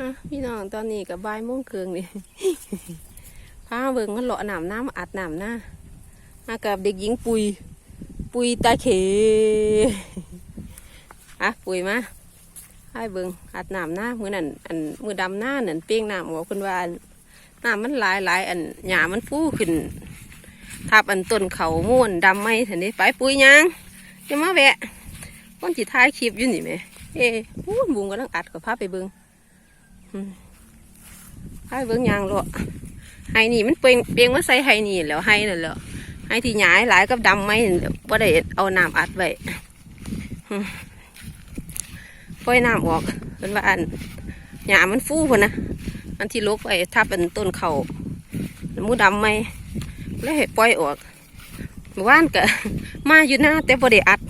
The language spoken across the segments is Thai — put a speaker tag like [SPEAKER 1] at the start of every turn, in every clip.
[SPEAKER 1] อะพี่น้องตอนนี้กับบ่ายโมงครึ่งนี่พาเบิ่งมันเลาะน้ำน้ำอัดหน้ำหน้ามากับเด็กหญิงปุย ปุยตาเขอะปุยมาให้เบิ่งอัดหน้ำหน้ามือนั่นอันมือดำหน้านั่นเปียงน้ำหัวคนว่าอันน้ำมันหลายหลายอันหญ้ามันฟูขึ้นทับอันต้นเขาม่วนดำไหมเห็นนี้ไปปุยยังจะมาแวะคนจิท้ายคลิปอยู่นี่ไหมเอ้หูบุงกำลังอัดกับพาไปเบิ่ง ไห้เบิ้งยางเลาะไห้นี่มันเปลียงเปลงมาใส่ไห้นี่แล้วไห้นั่นแหล้วไห้ที่หยายหลายกับดำไหมนั่นแหล้วบ่ได้เอาน้ำอัดไว้ปล่อยน้ำออกเป็นว่าอันหยามันฟูคนนะอันที่ลกไว้ทับเป็นต้นเขาหมูดำไหมแล้วให้ปล่อยออกเมื่อวานก็มาอยู่หนะแต่บ่ได้อัด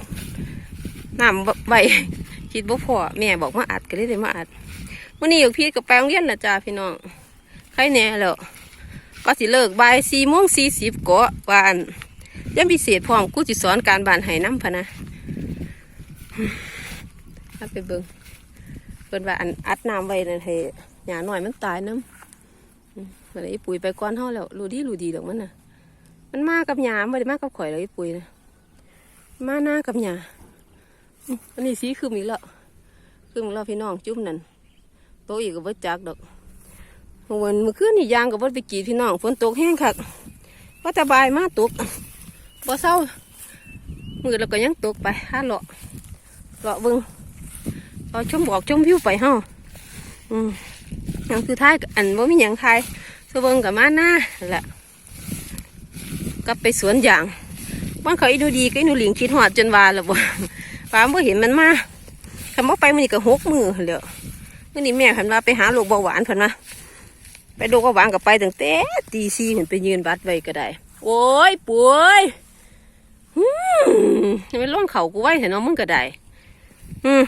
[SPEAKER 1] น้ำไว้คิดบ่พอแม่บอกมาอัดก็เลยได้มาอัด วันนี้อยู่พี่กับไปงเรียนนะจ้าพี่น้องใครแน่แล้วก็สิเลิกบ่ายสี่โมงสี่สิบก็วาอันยังพิเศษพร้อมกูจิสอนการบานให้น้ำพะนะเอาไปเบิ่งเพิ่นว่าอันอัดน้ำไว้นั่นให้หยาหน่อยมันตายน้ำอืมวันนี้ปุ๋ยไปก่อนเฮาแล้วรูดีรูดีดอกมันน่ะ มันมากับหยาไม่ได้มากับข่อยเลยปุ๋ยนะมาหน้ากับหยาอันนี้สีคือมีแล้วคือมีกแล้วพี่น้องจุ่มนั่น โตอีกก็บ่จักดอกวันเมื่อคืนนี่ยางก็บ่ไปกีพี่น้องฝนตกแห้งคักว่าแต่บายมาตกบ่เศร้ามือเราก็ยังตกไปหาเลาะเลาะเบิ่งเราชมบอกชมวิวไปเฮาอืมยังคือท้ายอันบ่ามีหยังไทยสเบิ่งกับมาหน้าแหละกลับไปสวนยางมันเขาอีดูดีก็อีนูหลิงคิดหอดจนวาแล้วบ่ฟ้าบ่เห็นมันมาคำว่าไปมันก็หกมือแล้ว มื่อนี้แม่เพันว่าไปหาลูกเบาหวานเพันว่าไปดูเบาหวานกับไปตั้งแต่ตีสี่เห็นไปยืนบัดไว้ก็ได้ โอ้ยป่วยอืมไม่ร้องเขากูไว้เห็นน้องมึงก็ได้อืม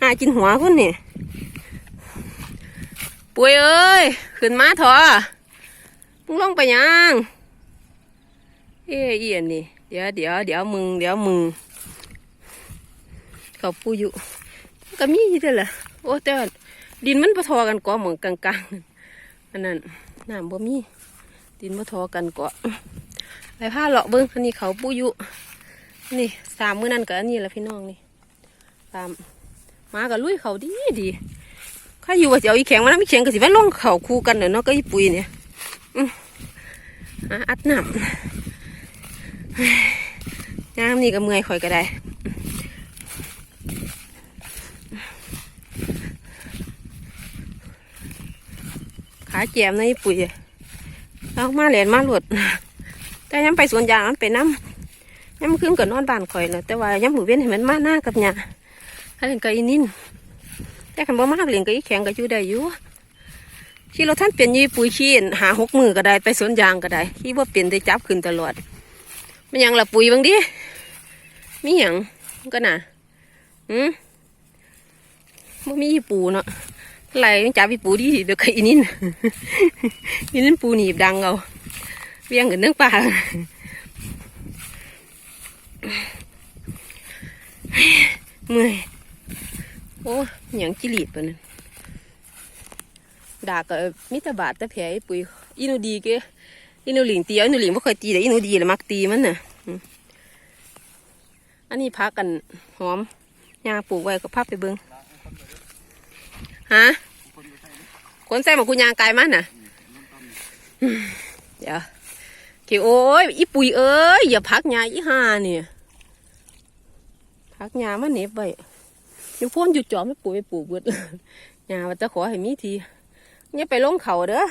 [SPEAKER 1] หากินหัวคนนี่ป่วยเอ้ยขึ้นมาเถอะมึงลงไปยังเอ้ยเอียนนี่เดี๋ยวเดี๋ยวเดี๋ยวมึงเดี๋ยวมึงเขาปูอยู่ก็มีอยู่เด้อล่ะ โอ้แต่ดินมันบ่ทอกันเกาะเหมือนกลางๆอันนั้นน้ำบ่มีดินบ่ทอกันเกาะไปผ้าเลาะเบิ้งอันนี้เขาปูยุนี่สามมื้อนั้นกับอันนี้แหละพี่น้องนี่ตามมากับลุยเขาดีดีข้าอยู่ว่าจะเอาอีแข็งมานะอีแข็งก็สิว่าลงเขาคู่กันเนาะก็อีปุยเนี่ยอื้อหาอัดน้ำน้ำนี่ก็เมื่อยข่อยก็ได้ ขาแจมในปุ๋ยเอามาเหรียญมาหลุดแต่ย้ำไปสวนยางมันไปน้ำย้ำขึ้นกับนอนบ้านข่อยเนาะแต่ว่าย้ำหมูเว้นเห็นมันมาหน้ากับหยาถ้าเล่นกับอีนินแต่คันบ่มากเล่นกับอีแข็งก็อยู่ได้อยู่ขี่รถท่านเปลี่ยนยี่ปุ๋ยขี้หาหกมือก็ได้ไปสวนยางก็ได้ขี่ว่าเปลี่ยนได้จับขึ้นตลอดมันยังละปุ๋ยบางดิมีหยังก็น่ะอืมบ่มีอีปูเนาะ ไหลจับอีปูดีเดี๋ยวก็อีนินอีนินปูหนีบดังเอาเวียงกันเนื้อปลาเมื่อยโอ้ยังจิลีดปะนั่นดาก็มิตรบาทแต่แผลปุ๋ยอีนูดีเกอีนูหลิงตีอาอีนูหลิงไม่เคยตีแต่อีนูดีเลยมักตีมันน่ะอันนี้พักกันหอมยาปลูกไว้ก็พับไปเบิง ฮะคนใส่หมาคุณยางกายมันน่ะเดี๋ยวเกี่ยโอ้ยอีปุ๋ยเอ้ยอย่าพักยาอีห่าเนี่ยพักยามันเน็บไว้ยังพ่นอยู่จอมไม่ปุ๋ยไปปลูกเบิดยาว่าจะขอให้มีทีเนี่ยไปลงเขาเด้อ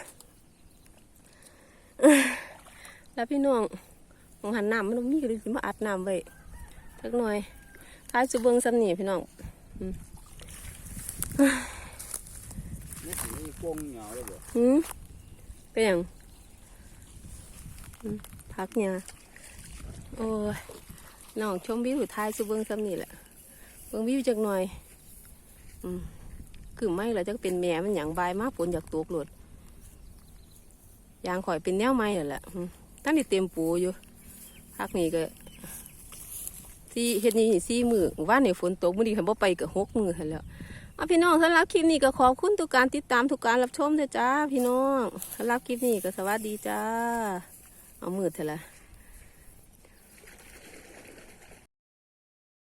[SPEAKER 1] แล้วพี่น้องมองหันน้ำมันมีก็เลยสิมาอัดน้ำไว้ทักหน่อยท้ายสุเบิงซ้ำนี่พี่น้อง
[SPEAKER 2] นี่ถือโกงเหงาเลยบ่
[SPEAKER 1] หืมเป็นอย่างพักเนี่ยโอ้ยน้องชมวิวท้ายสุเบิงซ้ำนี่แหละเบิ่งวิวจักหน่อย อืมคือไม่ละจะเป็นแม่มันอย่างใบมากฝนอยากตกหลดยางข่อยเป็นแนวไม้นั่นแหละตั้งที่เต็มปูอยู่พักนี้ก็สี่เฮ็ดนี่สี่มือว่าในฝนตกมื้อนี้คันบ่ไปก็หกมือหั่นแล้ว เอาพี่น้องสำหรับคลิปนี้ก็ขอบคุณทุกการติดตามทุกการรับชมเถอะจ้า พี่น้องสำหรับคลิปนี้ก็สวัสดีจ้า เอามือเถอะละ